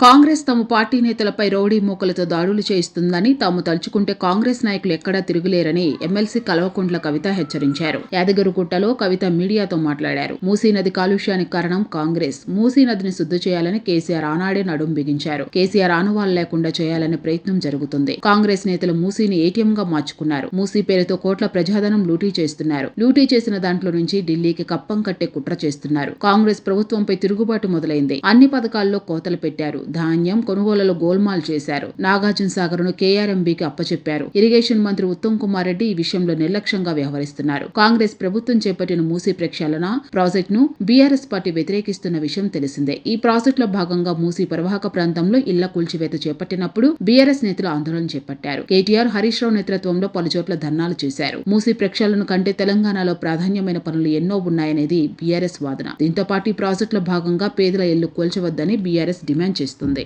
కాంగ్రెస్ తమ పార్టీ నేతలపై రౌడీ మూకలతో దాడులు చేయిస్తుందని తాము తలుచుకుంటే కాంగ్రెస్ నాయకులు ఎక్కడా తిరుగులేరని ఎమ్మెల్సీ కల్వకుంట్ల కవిత హెచ్చరించారు. యాదగిరిగుట్టలో కవిత మీడియాతో మాట్లాడారు. మూసీ నది కాలుష్యానికి కారణం కాంగ్రెస్. మూసీ నదిని శుద్ధి చేయాలని కేసీఆర్ ఆనాడే నడుం బిగించారు. కేసీఆర్ ఆనవాళ్ళు లేకుండా చేయాలనే ప్రయత్నం జరుగుతుంది. కాంగ్రెస్ నేతలు మూసీని ఏటీఎం గా మార్చుకున్నారు. మూసీ పేరుతో కోట్ల ప్రజాధనం లూటీ చేస్తున్నారు. లూటీ చేసిన దాంట్లో నుంచి ఢిల్లీకి కప్పం కట్టే కుట్ర చేస్తున్నారు. కాంగ్రెస్ ప్రభుత్వంపై తిరుగుబాటు మొదలైంది. అన్ని పథకాల్లో కోతలు పెట్టారు. ధాన్యం కొనుగోలులో గోల్మాల్ చేశారు. నాగార్జున సాగర్ను కేఆర్ఎంబీకి అప్పచెప్పారు. ఇరిగేషన్ మంత్రి ఉత్తమ్ కుమార్ రెడ్డి ఈ విషయంలో నిర్లక్ష్యంగా వ్యవహరిస్తున్నారు. కాంగ్రెస్ ప్రభుత్వం చేపట్టిన మూసీ ప్రక్షాళన ప్రాజెక్ట్ను బీఆర్ఎస్ పార్టీ వ్యతిరేకిస్తున్న విషయం తెలిసిందే. ఈ ప్రాజెక్ట్లో భాగంగా మూసీ పరివాహక ప్రాంతంలో ఇళ్ళ కూల్చివేత చేపట్టినప్పుడు బీఆర్ఎస్ నేతలు ఆందోళన చేపట్టారు. కేటీఆర్ హరీష్ రావు నేతృత్వంలో పలుచోట్ల ధర్నాలు చేశారు. మూసీ ప్రక్షాళన కంటే తెలంగాణలో ప్రాధాన్యమైన పనులు ఎన్నో ఉన్నాయనేది బీఆర్ఎస్ వాదన. దీంతో పాటు ఈ ప్రాజెక్టులో భాగంగా పేదల ఇళ్ళు కూల్చవద్దని బీఆర్ఎస్ డిమాండ్ donde